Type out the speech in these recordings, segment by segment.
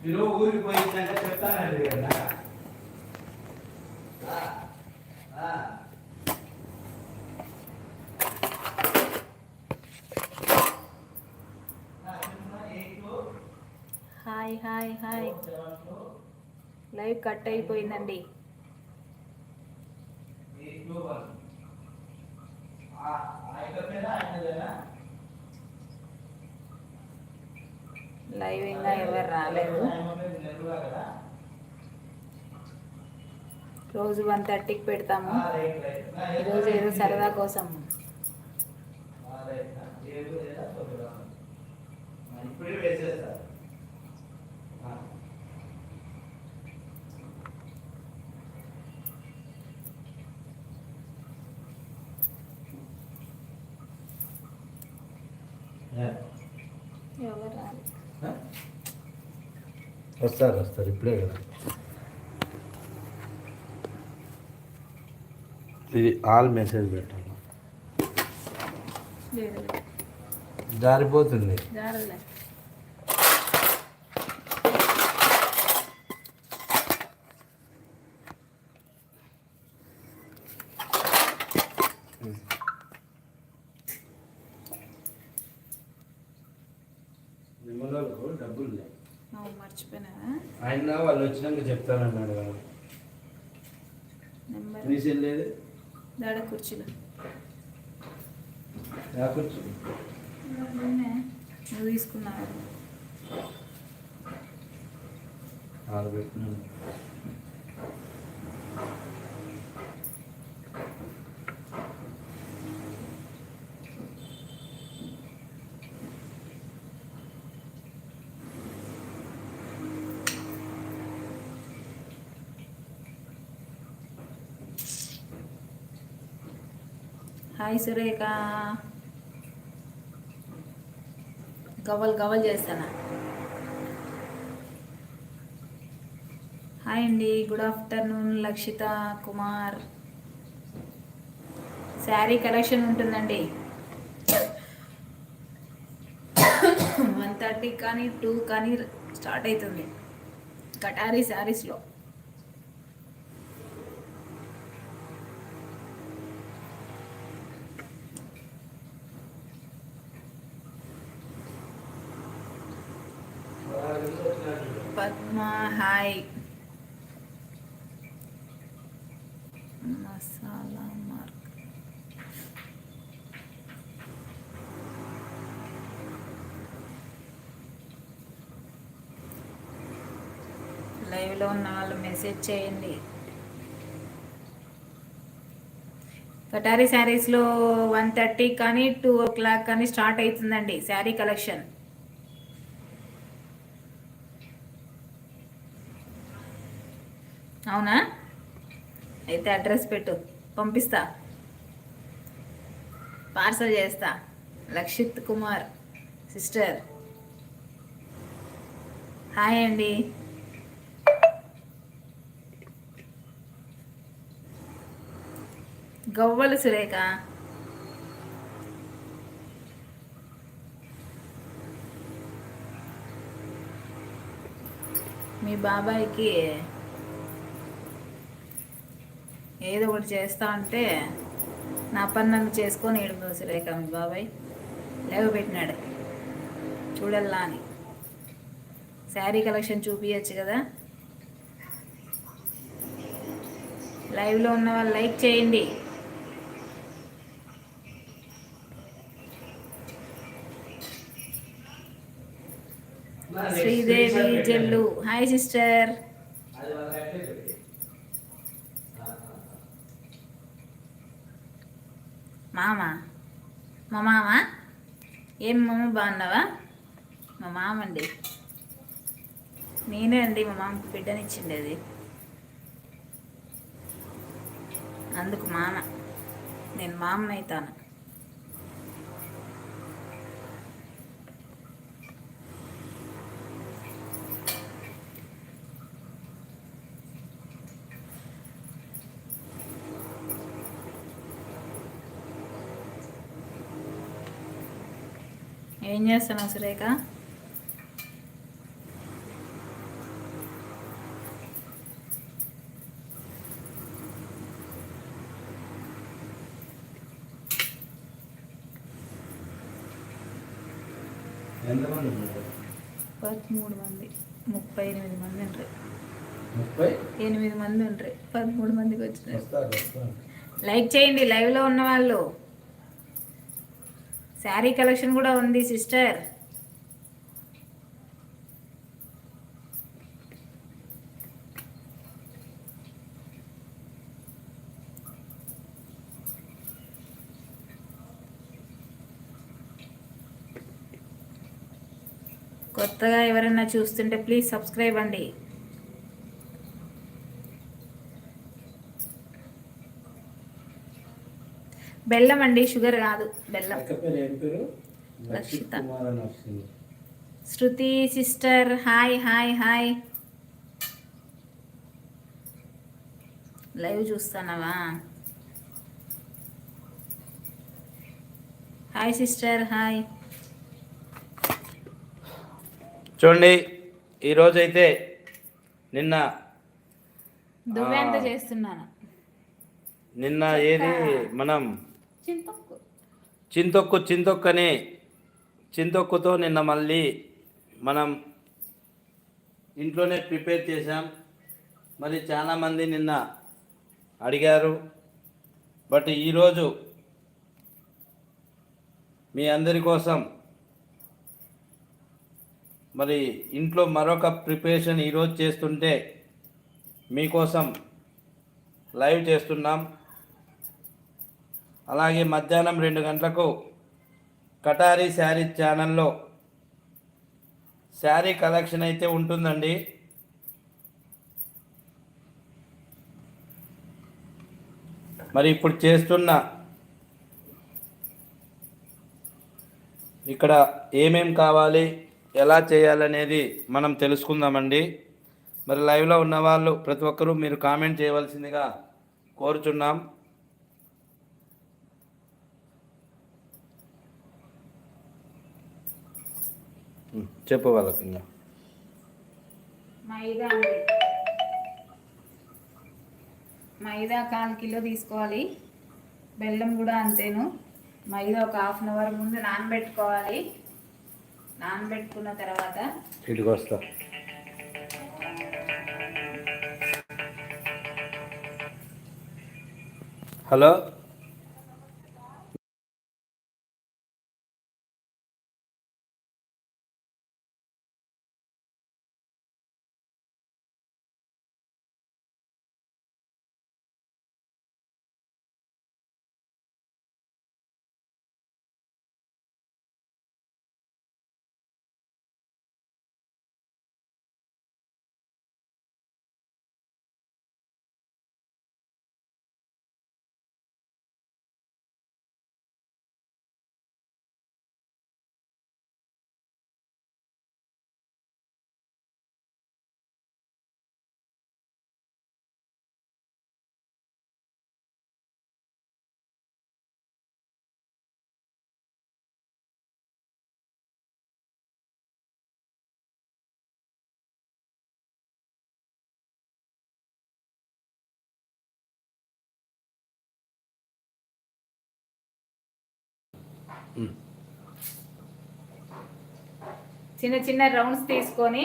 మీరు ఊరికి పోయిందంటే చెప్తానండి కదా. Hi hi hi. Live cut అయిపోయిందండి ఎయిట్ టూ వన్. ఆ, ఆయన పేరా ఆయనదేనా? లైవ్ ఇంకా ఎవరు రాలేదు ఆయన పేరు నెహ్రూ కదా? రోజు వన్ థర్టీకి పెడతాము. ఈరోజు ఏదో సరదా కోసం. వస్తారు వస్తారు. ఇప్పుడే కదా. ఇది ఆల్ మెసేజ్ పెట్టాలి. జారిపోతుంది. డబ్బులు ఆయన వాళ్ళు వచ్చినాక చెప్తానన్నాడు కదా. సెల్ లేదు దాడ నిన్నే నువ్వు తీసుకున్నావు? హాయ్ సురేఖ. గవ్వలు గవ్వలు చేస్తానా? హాయ్ అండి good afternoon Lakshita Kumar. Sari collection ఉంటుందండి. వన్ థర్టీ కానీ టూ కానీ స్టార్ట్ అవుతుంది. కటారీ శారీస్లో పద్మ హాయ్ మసాలా మార్క్ లైవ్లో ఉన్న వాళ్ళు మెసేజ్ చేయండి. కటారీ శారీస్లో వన్ థర్టీ కానీ టూ ఓ క్లాక్ కానీ స్టార్ట్ అవుతుందండి శారీ కలెక్షన్. అవునా? అయితే అడ్రస్ పెట్టు పంపిస్తా. పార్సల్ చేస్తా. లక్షిత్ కుమార్ సిస్టర్. హాయ్ అండి. గవ్వలు సురేఖ. మీ బాబాయ్కి ఏదో ఒకటి చేస్తా అంటే నా పని నన్ను చేసుకొని ఏడుపు సురేఖ మీ బాబాయ్. లేవబెట్టినాడు. చూడల్లా అని. శారీ కలెక్షన్ చూపించచ్చు కదా. లైవ్లో ఉన్న వాళ్ళు లైక్ చేయండి. శ్రీదేవి జల్లు. హాయ్ సిస్టర్ మామ? మా మామ? ఏం మామ బాగున్నావా? మా మామ అండి నేనే అండి మా మామకి బిడ్డనిచ్చిండేది. అందుకు మామ. నేను మామనైతాను. ఏం చేస్తున్నావు సురేఖ పదమూడు మంది. ముప్పై ఎనిమిది మంది ఉంటారు ఎనిమిది మంది ఉంటారు పదమూడు మందికి వచ్చినారు. లైక్ చేయండి లైవ్లో ఉన్న వాళ్ళు. శారీ కలెక్షన్ కూడా ఉంది సిస్టర్. కొత్తగా ఎవరైనా చూస్తుంటే ప్లీజ్ సబ్స్క్రైబ్ అండి. బెల్లం అండి షుగర్ కాదు బెల్లం. Lakshita. Shruti sister hi hi hi. Live చూస్తానవా hi sister hi. చూడండి ఈరోజైతే నిన్న దువ్వెంత. చేస్తున్నాను? నిన్న ఏది మనం చింతొక్కు. చింతొక్కు చింతొక్కని చింతొక్కుతో నిన్న మళ్ళీ మనం ఇంట్లోనే ప్రిపేర్ చేసాం మరి చాలామంది నిన్న అడిగారు. బట్ ఈరోజు మీ అందరి కోసం మరి ఇంట్లో మరొక ప్రిపరేషన్ ఈరోజు చేస్తుంటే మీకోసం లైవ్ చేస్తున్నాం. అలాగే మధ్యాహ్నం రెండు గంటలకు కటారీ శారీ ఛానల్లో శారీ కలెక్షన్ అయితే ఉంటుందండి. మరి ఇప్పుడు చేస్తున్న ఇక్కడ ఏమేం కావాలి ఎలా చేయాలనేది మనం తెలుసుకుందామండి. మరి లైవ్లో ఉన్న వాళ్ళు ప్రతి ఒక్కరూ మీరు కామెంట్ చేయవలసిందిగా కోరుచున్నాం. చెప్పు వాళ్ళకి ఇంకా మైదా మైదా కాల్ కిలో తీసుకోవాలి. బెల్లం కూడా అంతేను. మైదా ఒక హాఫ్ అన్ అవర్ ముందు నానబెట్టుకోవాలి. నానబెట్టుకున్న తర్వాత ఇటుకు వస్తా. హలో? చిన్న చిన్న రౌండ్స్ తీసుకొని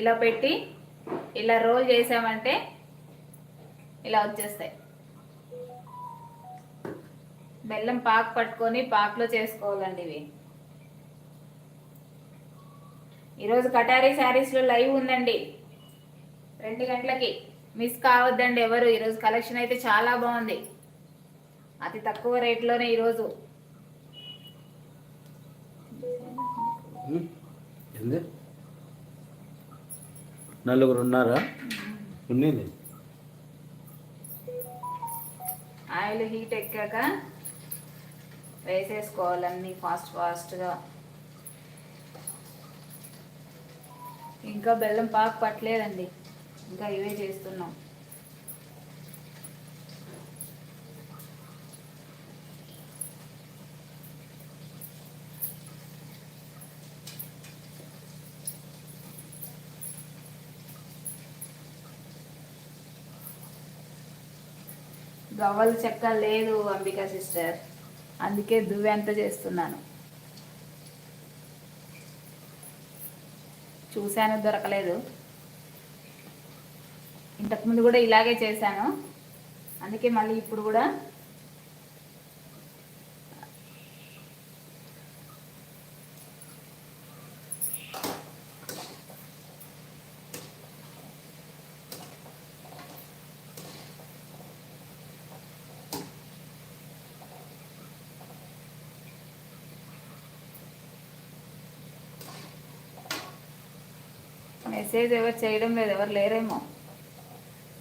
ఇలా పెట్టి ఇలా రోల్ చేసామంటే ఇలా వచ్చేస్తాయి. బెల్లం పాకు పట్టుకొని పాకులో చేసుకోవాలండి ఇవి. ఈరోజు కటారీ శారీస్లో లైవ్ ఉందండి. రెండు గంటలకి మిస్ కావద్దండి ఎవరు. ఈరోజు కలెక్షన్ అయితే చాలా బాగుంది. అతి తక్కువ రేట్లోనే ఈరోజు ఏంది? నలుగురు ఉన్నారా ఉన్నింది ఆయిల్ హీట్ ఎక్కాక వేసేసుకోవాలన్నీ ఫాస్ట్ ఫాస్ట్గా. ఇంకా బెల్లం పాకు పట్టలేదండి. ఇంకా ఇవే చేస్తున్నాం. గవ్వల చెక్క లేదు అంబిక సిస్టర్. అందుకే దువ్వెంత చేస్తున్నాను. చూశాను దొరకలేదు. ఇంతకుముందు కూడా ఇలాగే చేశాను. అందుకే మళ్ళీ ఇప్పుడు కూడా మెసేజ్ ఎవరు చేయడం లేదు ఎవరు లేరేమో.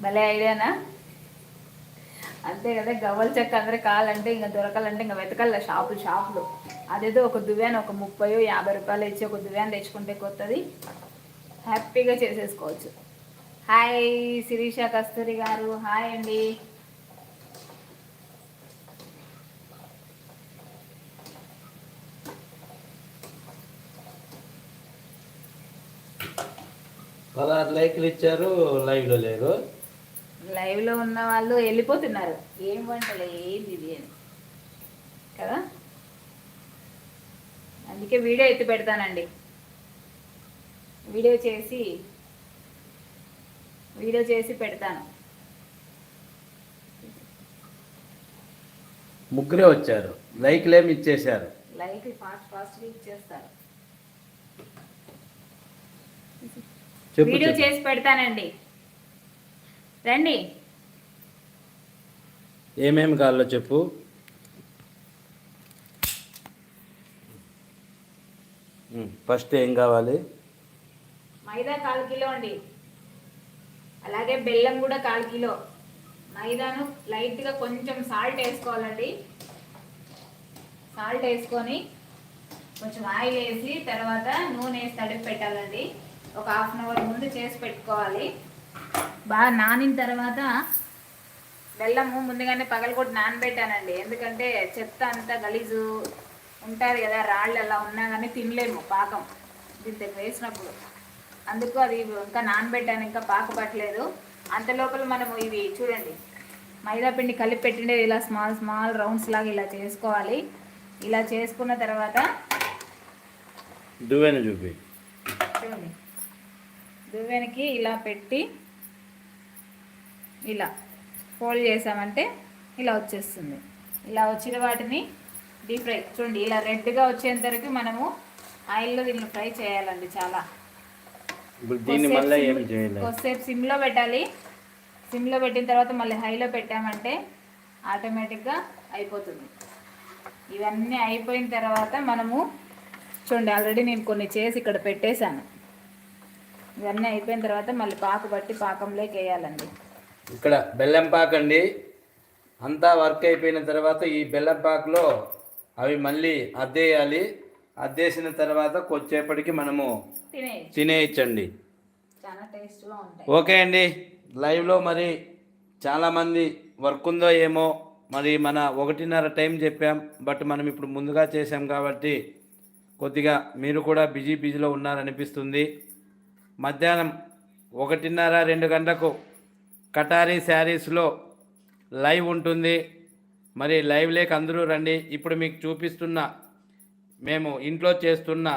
భలే ఐడియానా? అంతే కదా గవ్వల చెక్క అందరూ కావాలంటే ఇంకా దొరకాలంటే ఇంకా వెతకాల షాపులు షాపులు. అదేదో ఒక దువ్యాన్ ఒక ముప్పై యాభై రూపాయలు ఇచ్చి ఒక దువ్యాన్ తెచ్చుకుంటే కొత్తది. హ్యాపీగా చేసేసుకోవచ్చు. హాయ్ శిరీష కస్తూరి గారు. హాయ్ అండి. పదహారు లైక్లు ఇచ్చారు లైవ్లో లేరు. లైవ్లో ఉన్న వాళ్ళు వెళ్ళిపోతున్నారు. ఏం వంటలు ఏంది ఇది అని. కదా? అందుకే వీడియో ఎత్తి పెడతానండి. వీడియో చేసి వీడియో చేసి పెడతాను. ముగ్గురే వచ్చారు. లైక్లేమి ఇచ్చేశారు. లైక్ ఫాస్ట్ ఫాస్ట్గా ఇచ్చేస్తారు. వీడియో. చేసి పెడతానండి. రండి. ఏమేమి కావాలో చెప్పు. ఫస్ట్ ఏం కావాలి? మైదా కాల్ కిలో అండి. అలాగే బెల్లం కూడా కాల్ కిలో. మైదాను లైట్గా కొంచెం సాల్ట్ వేసుకోవాలండి. సాల్ట్ వేసుకొని కొంచెం ఆయిల్ వేసి తర్వాత నూనె వేసి తడిపి పెట్టాలండి. ఒక హాఫ్ అన్ అవర్ ముందు చేసి పెట్టుకోవాలి. బాగా నానిన తర్వాత బెల్లము ముందుగానే పగలకొట్టి నానబెట్టానండి. ఎందుకంటే చెత్త అంతా గలీజు ఉంటుంది కదా రాళ్ళు అలా ఉన్నా కానీ తినలేము పాకం. దీంతో వేసినప్పుడు. అందుకు అది ఇంకా నానబెట్టాను ఇంకా పాక పట్టలేదు. అంత లోపల మనము ఇవి చూడండి మైదా పిండి కలిపి పెట్టిండేది ఇలా స్మాల్ స్మాల్ రౌండ్స్ లాగా ఇలా చేసుకోవాలి. ఇలా చేసుకున్న తర్వాత చూపి. చూడండి. దువ్వెనకి ఇలా పెట్టి ఇలా ఫోల్డ్ చేసామంటే ఇలా వచ్చేస్తుంది. ఇలా వచ్చిన వాటిని డీప్ ఫ్రై చూడండి ఇలా రెడ్గా వచ్చేంత వరకు మనము ఆయిల్లో దీన్ని ఫ్రై చేయాలండి చాలా. కొద్దిసేపు సిమ్లో పెట్టాలి. సిమ్లో పెట్టిన తర్వాత మళ్ళీ హైలో పెట్టామంటే ఆటోమేటిక్గా అయిపోతుంది. ఇవన్నీ అయిపోయిన తర్వాత మనము చూడండి ఆల్రెడీ నేను కొన్ని చేసి ఇక్కడ పెట్టేశాను. ఇవన్నీ అయిపోయిన తర్వాత మళ్ళీ పాకు బట్టి పాకంలోకి వేయాలండి. ఇక్కడ బెల్లం పాక్ అండి. అంతా వర్క్ అయిపోయిన తర్వాత ఈ బెల్లం పాకులో అవి మళ్ళీ అద్దేయాలి. అద్దేసిన తర్వాత కొద్దిసేపటికి మనము తినేయచ్చు. తినేయచ్చండి. చాలా టేస్ట్గా ఉంటాయి. ఓకే అండి. లైవ్లో మరి చాలామంది వర్క్ ఉందో ఏమో మరి మన ఒకటిన్నర టైం చెప్పాం. బట్ మనం ఇప్పుడు ముందుగా చేసాం కాబట్టి కొద్దిగా మీరు కూడా బిజీ బిజీలో ఉన్నారనిపిస్తుంది. మధ్యాహ్నం ఒకటిన్నర రెండు గంటలకు కటారీ శారీస్లో లైవ్ ఉంటుంది. మరి లైవ్ లేక అందరూ రండి. ఇప్పుడు మీకు చూపిస్తున్న మేము ఇంట్లో చేస్తున్న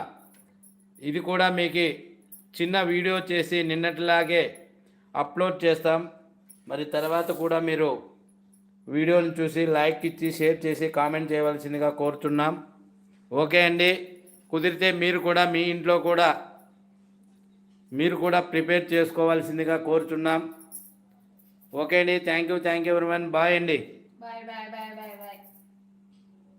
ఇది కూడా మీకు చిన్న వీడియో చేసి నిన్నటిలాగే అప్లోడ్ చేస్తాం. మరి తర్వాత కూడా మీరు వీడియోని చూసి లైక్ ఇచ్చి షేర్ చేసి కామెంట్ చేయవలసిందిగా కోరుతున్నాం. ఓకే అండి. కుదిరితే మీరు కూడా మీ ఇంట్లో కూడా మీరు కూడా ప్రిపేర్ చేసుకోవాల్సిందిగా కోరుచున్నాం. ఓకే అండి. Thank you. థ్యాంక్ యూ ఎవరి బాయ్ అండి. Bye bye bye.